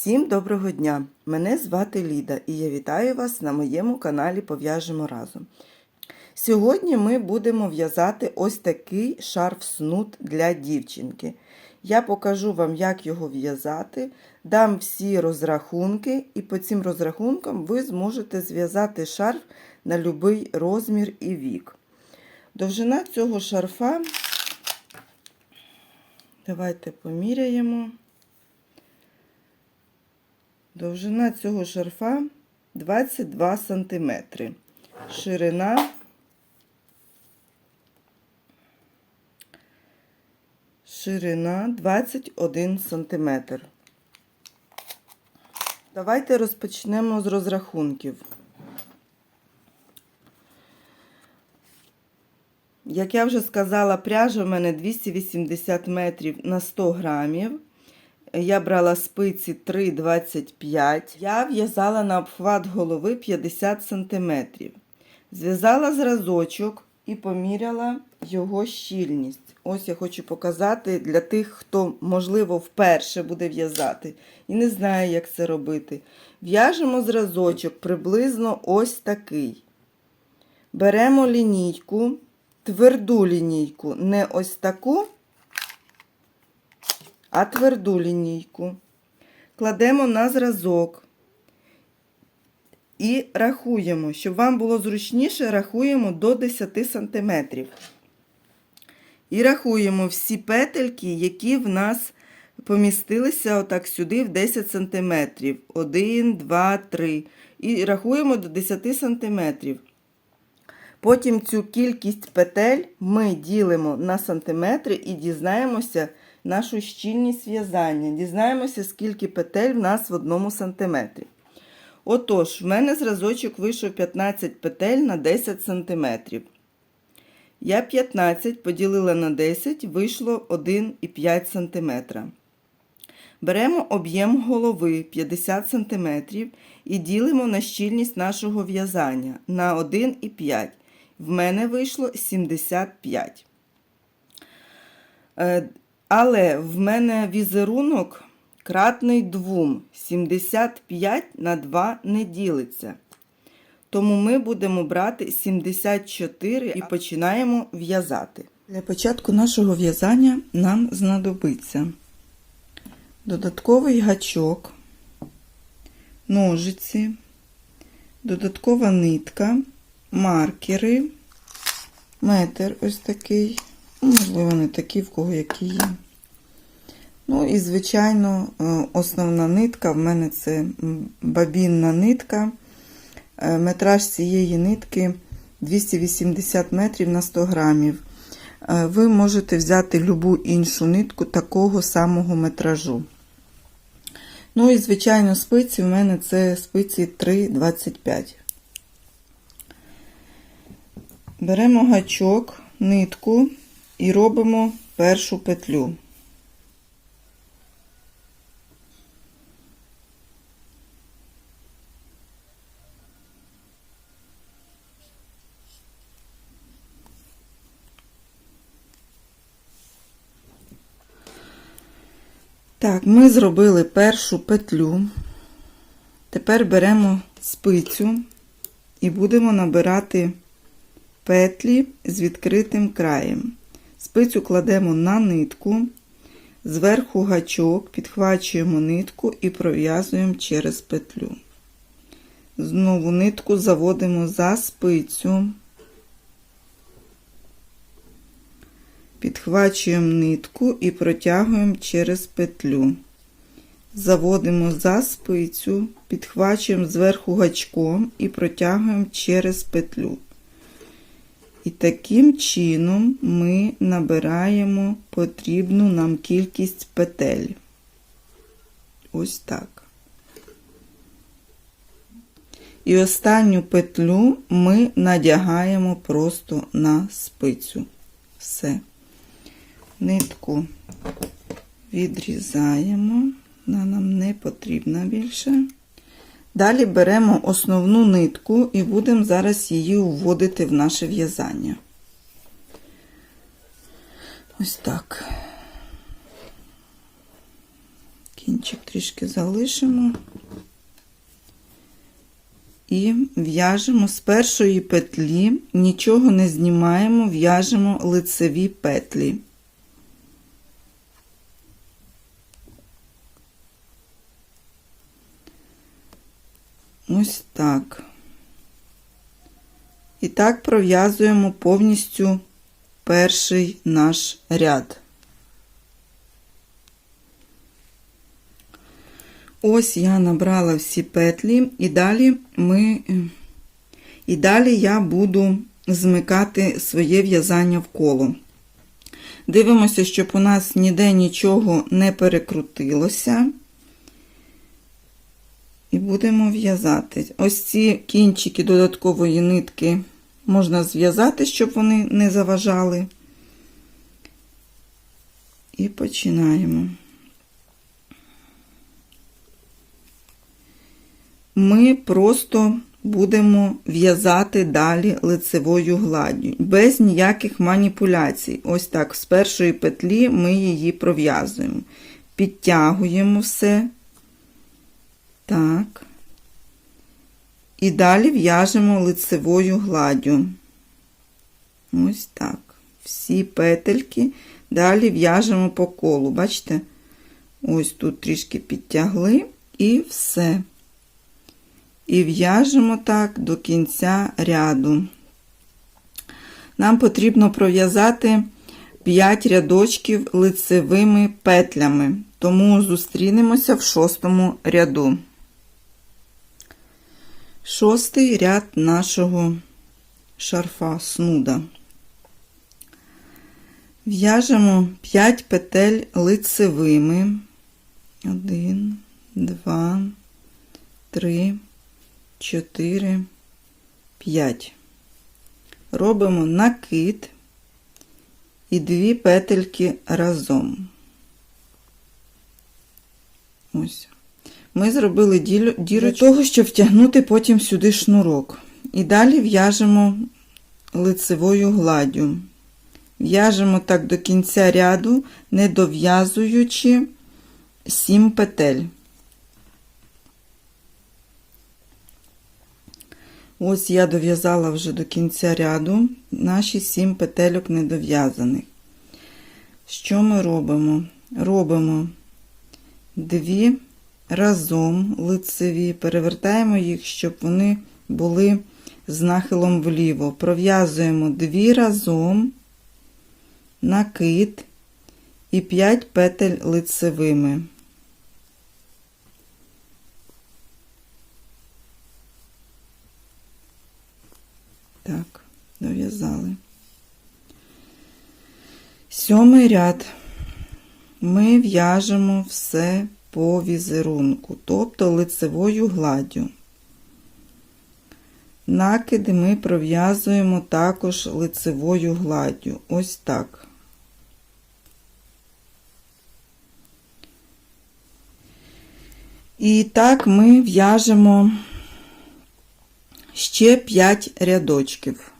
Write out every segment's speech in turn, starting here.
Всім доброго дня! Мене звати Ліда і я вітаю вас на моєму каналі Пов'яжемо разом. Сьогодні ми будемо в'язати ось такий шарф снуд для дівчинки. Я покажу вам, як його в'язати, дам всі розрахунки, і по цим розрахункам ви зможете зв'язати шарф на будь-який розмір і вік. Довжина цього шарфа, давайте поміряємо. Довжина цього шарфа 22 см. Ширина ширина 21 см. Давайте розпочнемо з розрахунків. Як я вже сказала, пряжа в мене 280 метрів на 100 грамів. Я брала спиці 3,25. Я в'язала на обхват голови 50 см. Зв'язала зразочок і поміряла його щільність. Ось я хочу показати для тих, хто, можливо, вперше буде в'язати і не знає, як це робити. В'яжемо зразочок приблизно ось такий. Беремо лінійку, тверду лінійку, не ось таку а тверду лінійку. Кладемо на зразок і рахуємо, щоб вам було зручніше, рахуємо до 10 см. І рахуємо всі петельки, які в нас помістилися отак сюди в 10 см. 1, 2, 3. І рахуємо до 10 см. Потім цю кількість петель ми ділимо на сантиметри і дізнаємося, нашу щільність в'язання. Дізнаємося, скільки петель в нас в одному сантиметрі. Отож, в мене зразочок вийшов 15 петель на 10 сантиметрів. Я 15 поділила на 10, вийшло 1,5 см. Беремо об'єм голови 50 см і ділимо на щільність нашого в'язання на 1,5. В мене вийшло 75. Але в мене візерунок кратний 2. 75 на 2 не ділиться. Тому ми будемо брати 74 і починаємо в'язати. Для початку нашого в'язання нам знадобиться додатковий гачок, ножиці, додаткова нитка, маркери, метр ось такий. Можливо, не такі, в кого які є. Ну і, звичайно, основна нитка в мене це бабінна нитка. Метраж цієї нитки 280 метрів на 100 грамів. Ви можете взяти любу іншу нитку такого самого метражу. Ну і, звичайно, спиці в мене це спиці 3,25. Беремо гачок, нитку і робимо першу петлю. Так, ми зробили першу петлю. Тепер беремо спицю і будемо набирати петлі з відкритим краєм. Спицю кладемо на нитку, зверху гачок, підхвачуємо нитку і пров'язуємо через петлю. Знову нитку заводимо за спицю, підхвачуємо нитку і протягуємо через петлю. Заводимо за спицю, підхвачуємо зверху гачком і протягуємо через петлю. І таким чином ми набираємо потрібну нам кількість петель. Ось так. І останню петлю ми надягаємо просто на спицю. Все. Нитку відрізаємо, вона нам не потрібна більше. Далі беремо основну нитку і будемо зараз її вводити в наше в'язання. Ось так. Кінчик трішки залишимо і в'яжемо з першої петлі, нічого не знімаємо, в'яжемо лицеві петлі. Ось так. І так пров'язуємо повністю перший наш ряд. Ось я набрала всі петлі, і далі ми, і далі я буду змикати своє в'язання в коло. Дивимося, щоб у нас ніде нічого не перекрутилося. Будемо в'язати. Ось ці кінчики додаткової нитки можна зв'язати, щоб вони не заважали. І починаємо. Ми просто будемо в'язати далі лицевою гладдю, без ніяких маніпуляцій. Ось так, з першої петлі ми її пров'язуємо. Підтягуємо все. Так. І далі в'яжемо лицевою гладдю. Ось так. Всі петельки. Далі в'яжемо по колу. Бачите? Ось тут трішки підтягли і все. І в'яжемо так до кінця ряду. Нам потрібно пров'язати 5 рядочків лицевими петлями, тому зустрінемося в шостому ряду. Шостий ряд нашого шарфа снуда. В'яжемо 5 петель лицевими. 1, 2, 3, 4, 5. Робимо накид і дві петельки разом. Ось. Ми зробили діру для того, щоб втягнути потім сюди шнурок. І далі в'яжемо лицевою гладдю. В'яжемо так до кінця ряду, не дов'язуючи 7 петель. Ось я дов'язала вже до кінця ряду наші 7 петельок недов'язаних. Що ми робимо? Робимо 2 разом лицеві, перевертаємо їх, щоб вони були з нахилом вліво. Пров'язуємо 2 разом, накид і 5 петель лицевими. Так, дов'язали. Сьомий ряд ми в'яжемо все по візерунку, тобто лицевою гладдю. Накиди ми пров'язуємо також лицевою гладдю. Ось так. І так ми в'яжемо ще 5 рядочків.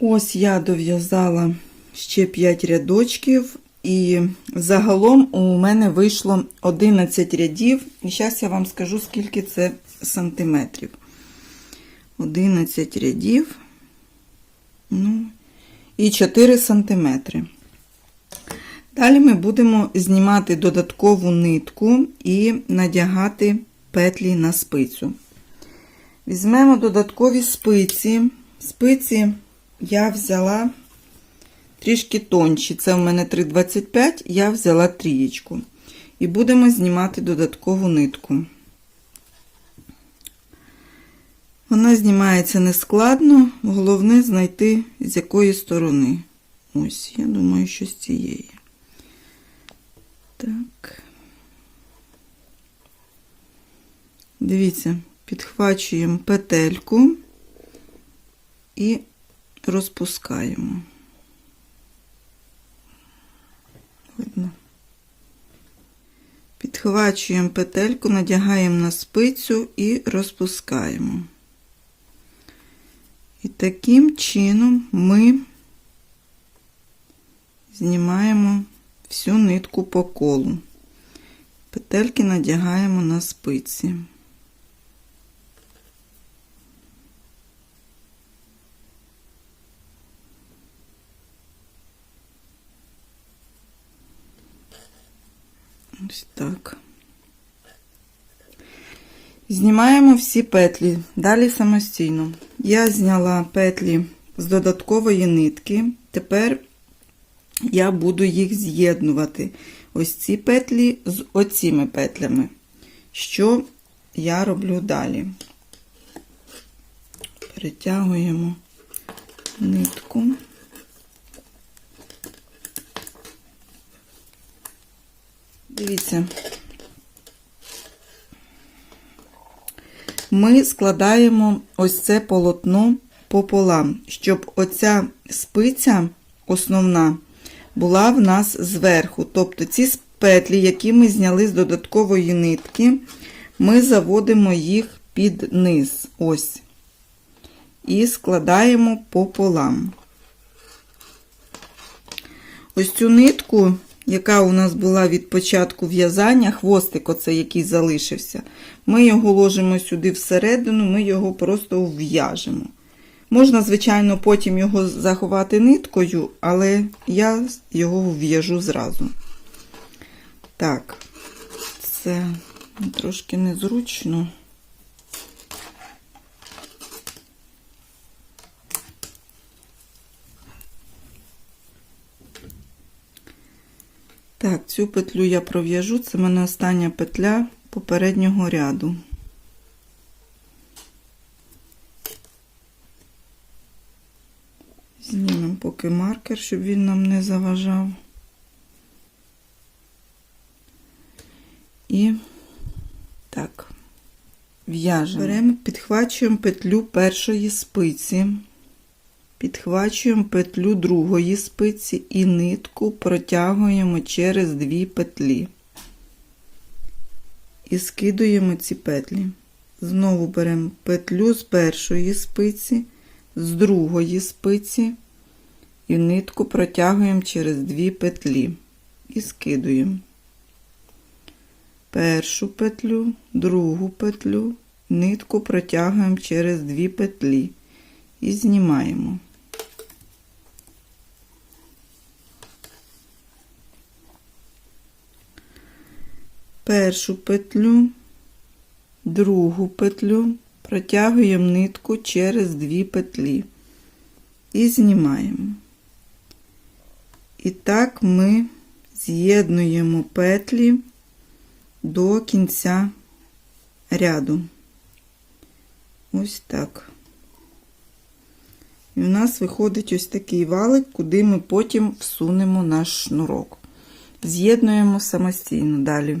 Ось я дов'язала ще 5 рядочків, і загалом у мене вийшло 11 рядів. І зараз я вам скажу, скільки це сантиметрів. 11 рядів, ну, і 4 сантиметри. Далі ми будемо знімати додаткову нитку і надягати петлі на спицю. Візьмемо додаткові спиці. Спиці я взяла трішки тонші. Це в мене 3,25, я взяла трієчку. І будемо знімати додаткову нитку. Вона знімається нескладно, головне знайти з якої сторони. Ось, я думаю, що з цієї. Так. Дивіться, підхвачуємо петельку і розпускаємо. Видно. Підхвачуємо петельку, надягаємо на спицю і розпускаємо. І таким чином ми знімаємо всю нитку по колу. Петельки надягаємо на спиці. Ось так. Знімаємо всі петлі, далі самостійно. Я зняла петлі з додаткової нитки. Тепер я буду їх з'єднувати. Ось ці петлі з оціми петлями. Що я роблю далі? Перетягуємо нитку. Дивіться, ми складаємо ось це полотно пополам, щоб оця спиця основна була в нас зверху. Тобто ці петлі, які ми зняли з додаткової нитки, ми заводимо їх під низ. Ось. І складаємо пополам. Ось цю нитку, яка у нас була від початку в'язання, хвостик, оцей, який залишився, ми його ложимо сюди всередину, ми його просто в'яжемо. Можна, звичайно, потім його заховати ниткою, але я його в'яжу зразу. Так, це трошки незручно. Так, цю петлю я пров'яжу, це в мене остання петля попереднього ряду. Знімемо поки маркер, щоб він нам не заважав. І так, в'яжемо. Беремо, підхвачуємо петлю першої спиці, підхвачуємо петлю другої спиці і нитку протягуємо через дві петлі. І скидуємо ці петлі. Знову беремо петлю з першої спиці з другої спиці і нитку протягуємо через дві петлі і скидуємо першу петлю, другу петлю, нитку протягуємо через дві петлі і знімаємо. Першу петлю, другу петлю, протягуємо нитку через дві петлі і знімаємо. І так ми з'єднуємо петлі до кінця ряду. Ось так. І у нас виходить ось такий валик, куди ми потім всунемо наш шнурок. З'єднуємо самостійно далі.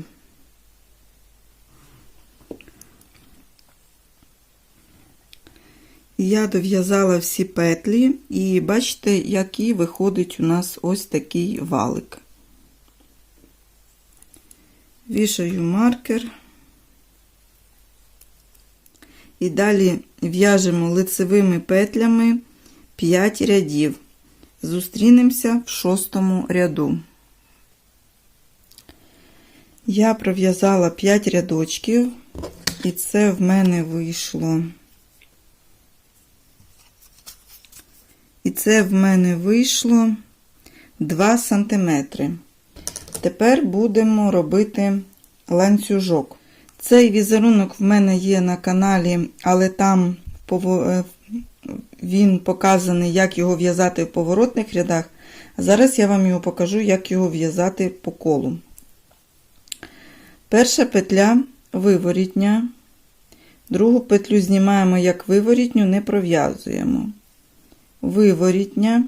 Я дов'язала всі петлі, і бачите, який виходить у нас ось такий валик. Вішаю маркер. І далі в'яжемо лицевими петлями 5 рядів. Зустрінемося в шостому ряду. Я пров'язала 5 рядочків, і це в мене вийшло. І це в мене вийшло 2 см. Тепер будемо робити ланцюжок. Цей візерунок в мене є на каналі, але там е, він показаний, як його в'язати в поворотних рядах. Зараз я вам його покажу, як його в'язати по колу. Перша петля виворітня, другу петлю знімаємо як виворітню, не пров'язуємо виворітня,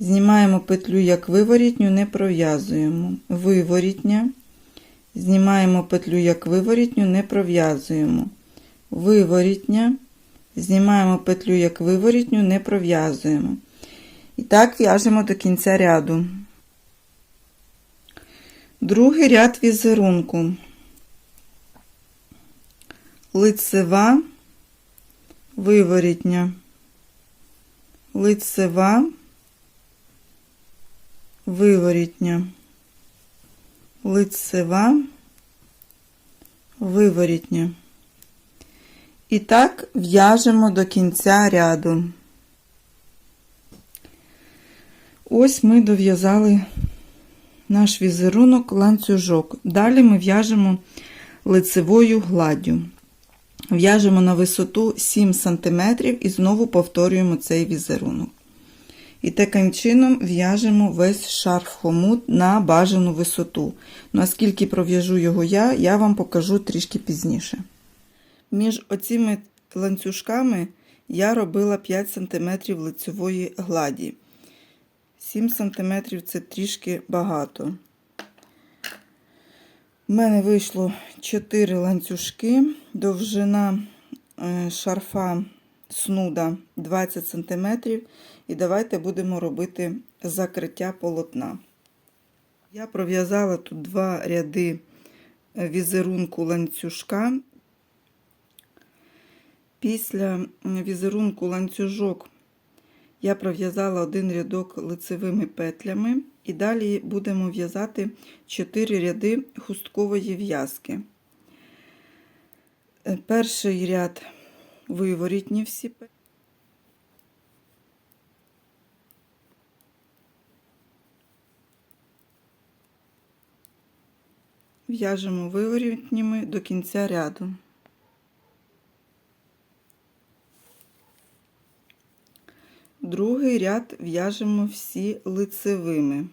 знімаємо петлю як виворітню, не пров'язуємо. Виворітня, знімаємо петлю як виворітню, не пров'язуємо. Виворітня, знімаємо петлю як виворітню, не пров'язуємо. І так в'яжемо до кінця ряду. Другий ряд візерунку. Лицева, виворітня лицева, виворітня, лицева, виворітня. І так в'яжемо до кінця ряду. Ось ми дов'язали наш візерунок ланцюжок. Далі ми в'яжемо лицевою гладдю. В'яжемо на висоту 7 см і знову повторюємо цей візерунок. І таким чином в'яжемо весь шарф хомут на бажану висоту. Ну, а пров'яжу його я, я вам покажу трішки пізніше. Між оціми ланцюжками я робила 5 см лицевої гладі. 7 см це трішки багато. У мене вийшло 4 ланцюжки, довжина е, шарфа снуда 20 см. І давайте будемо робити закриття полотна. Я пров'язала тут два ряди е, візерунку ланцюжка. Після візерунку ланцюжок я пров'язала один рядок лицевими петлями, і далі будемо в'язати 4 ряди хусткової в'язки. Е, Перший ряд виворітні всі. В'яжемо виворітніми до кінця ряду. Другий ряд в'яжемо всі лицевими.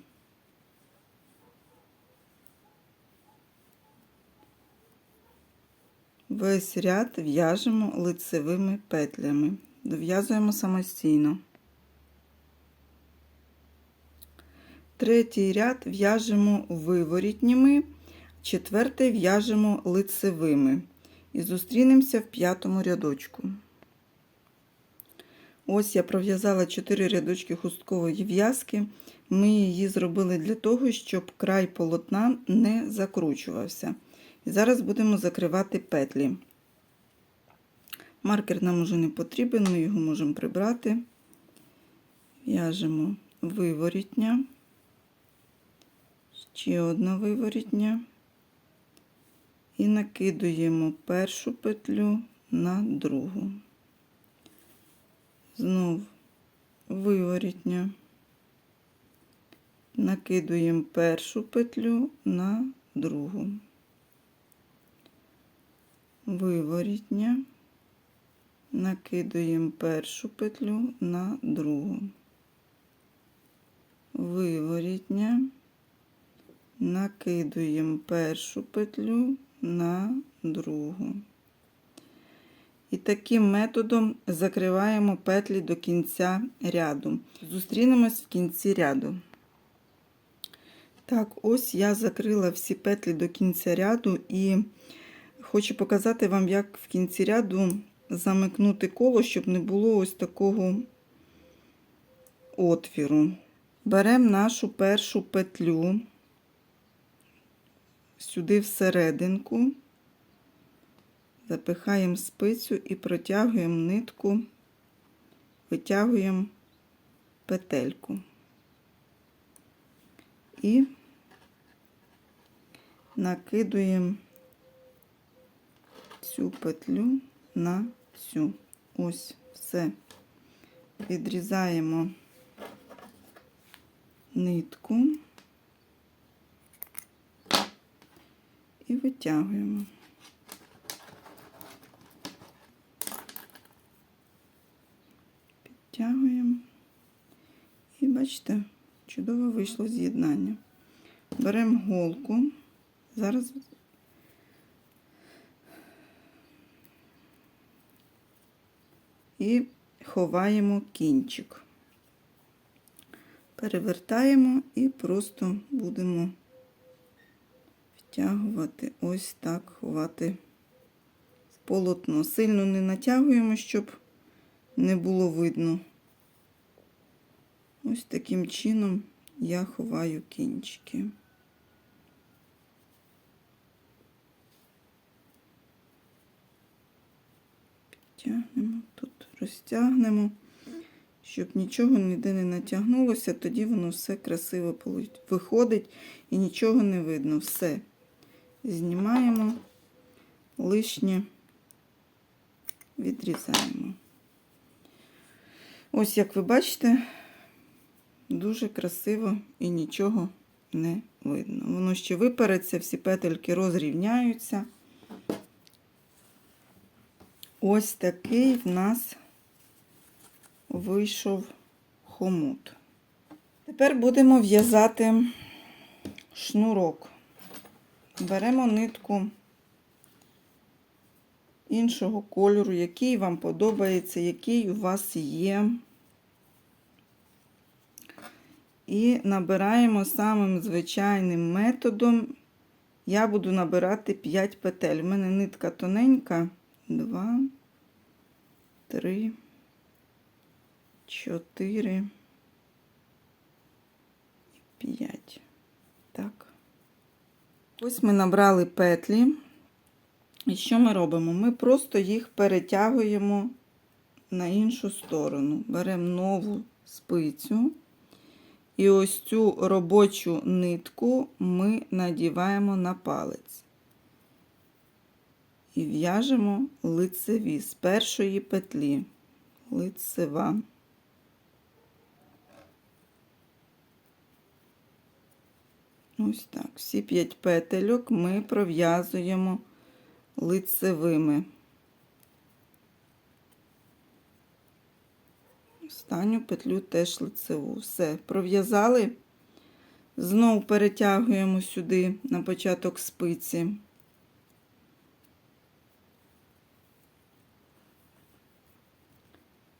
Весь ряд в'яжемо лицевими петлями. Дов'язуємо самостійно. Третій ряд в'яжемо виворітніми, четвертий в'яжемо лицевими. І зустрінемося в п'ятому рядочку. Ось я пров'язала 4 рядочки хусткової в'язки. Ми її зробили для того, щоб край полотна не закручувався. І зараз будемо закривати петлі. Маркер нам уже не потрібен, ми його можемо прибрати. В'яжемо виворітня, ще одна виворітня. І накидуємо першу петлю на другу. Знов виворітня. Накидуємо першу петлю на другу. Виворітня. Накидуємо першу петлю на другу. Виворітня. Накидуємо першу петлю на другу. І таким методом закриваємо петлі до кінця ряду. Зустрінемось в кінці ряду. Так, ось я закрила всі петлі до кінця ряду і хочу показати вам, як в кінці ряду замикнути коло, щоб не було ось такого отвіру. Беремо нашу першу петлю сюди всерединку. Запихаємо спицю і протягуємо нитку, витягуємо петельку і накидуємо цю петлю на цю. Ось все. Відрізаємо нитку і витягуємо. Підтягуємо. І бачите, чудово вийшло з'єднання. Беремо голку. Зараз і ховаємо кінчик. Перевертаємо і просто будемо втягувати, ось так ховати полотно. Сильно не натягуємо, щоб не було видно. Ось таким чином я ховаю кінчики. Підтягнемо тут, розтягнемо, щоб нічого ніде не натягнулося, тоді воно все красиво виходить і нічого не видно. Все. Знімаємо лишнє, відрізаємо. Ось, як ви бачите, дуже красиво і нічого не видно. Воно ще випереться, всі петельки розрівняються. Ось такий в нас вийшов хомут. Тепер будемо в'язати шнурок. Беремо нитку іншого кольору, який вам подобається, який у вас є. І набираємо самим звичайним методом. Я буду набирати 5 петель. У мене нитка тоненька. 2, 3, 4, 5. Так. Ось ми набрали петлі. І що ми робимо? Ми просто їх перетягуємо на іншу сторону. Беремо нову спицю. І ось цю робочу нитку ми надіваємо на палець. І в'яжемо лицеві з першої петлі. Лицева. Ось так. Всі 5 петельок ми пров'язуємо лицевими. Останню петлю теж лицеву. Все, пров'язали. Знову перетягуємо сюди на початок спиці.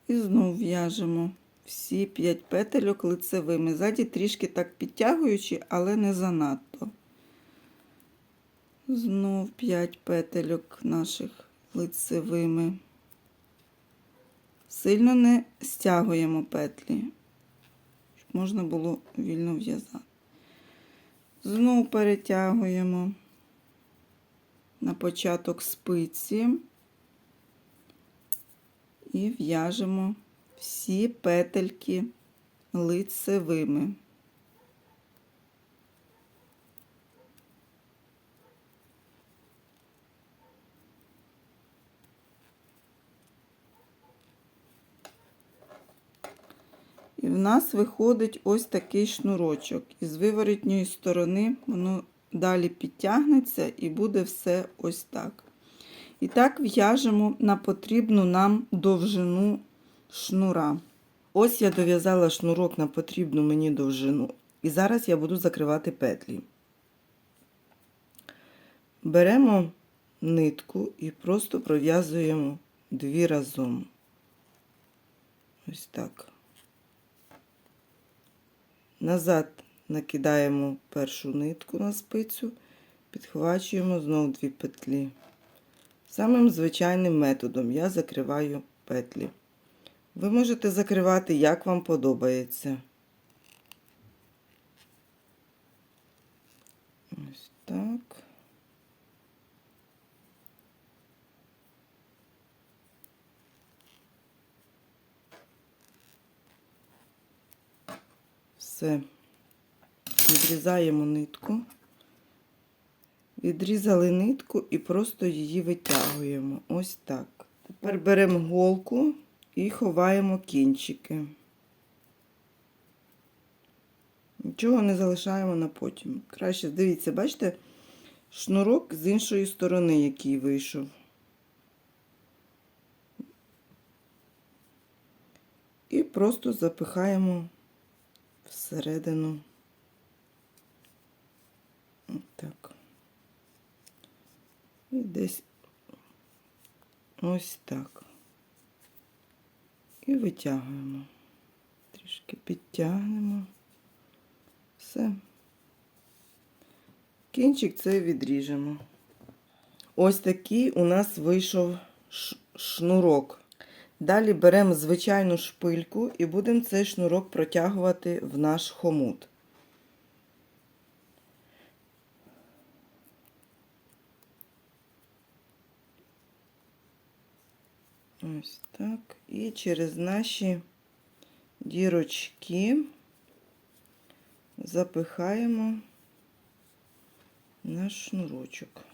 І знову в'яжемо всі 5 петельок лицевими. Ззаді трішки так підтягуючи, але не занадто. Знов 5 петельок наших лицевими. Сильно не стягуємо петлі, щоб можна було вільно в'язати. Знову перетягуємо на початок спиці і в'яжемо всі петельки лицевими. І в нас виходить ось такий шнурочок. Із виворотньої сторони воно далі підтягнеться і буде все ось так. І так в'яжемо на потрібну нам довжину шнура. Ось я дов'язала шнурок на потрібну мені довжину. І зараз я буду закривати петлі. Беремо нитку і просто пров'язуємо дві разом. Ось так. Назад накидаємо першу нитку на спицю, підхвачуємо знову дві петлі. Самим звичайним методом я закриваю петлі. Ви можете закривати, як вам подобається. Ось так. Все. Відрізаємо нитку. Відрізали нитку і просто її витягуємо. Ось так. Тепер беремо голку і ховаємо кінчики. Нічого не залишаємо на потім. Краще, дивіться, бачите, шнурок з іншої сторони, який вийшов. І просто запихаємо всередину. Так. І десь ось так. І витягуємо. Трішки підтягнемо. Все. Кінчик це відріжемо. Ось такий у нас вийшов шнурок. Далі беремо звичайну шпильку і будемо цей шнурок протягувати в наш хомут. Ось так. І через наші дірочки запихаємо на шнурочок.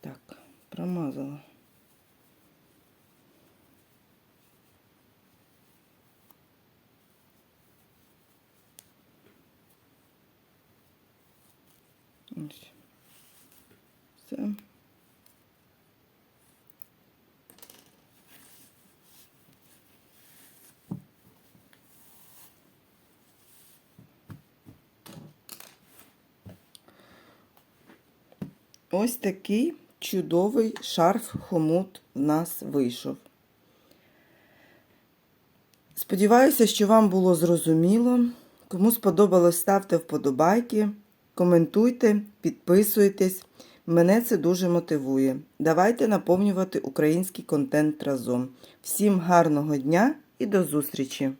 Так, промазала. Ось. Все. Ось такий чудовий шарф хомут в нас вийшов. Сподіваюся, що вам було зрозуміло. Кому сподобалось, ставте вподобайки, коментуйте, підписуйтесь. Мене це дуже мотивує. Давайте наповнювати український контент разом. Всім гарного дня і до зустрічі!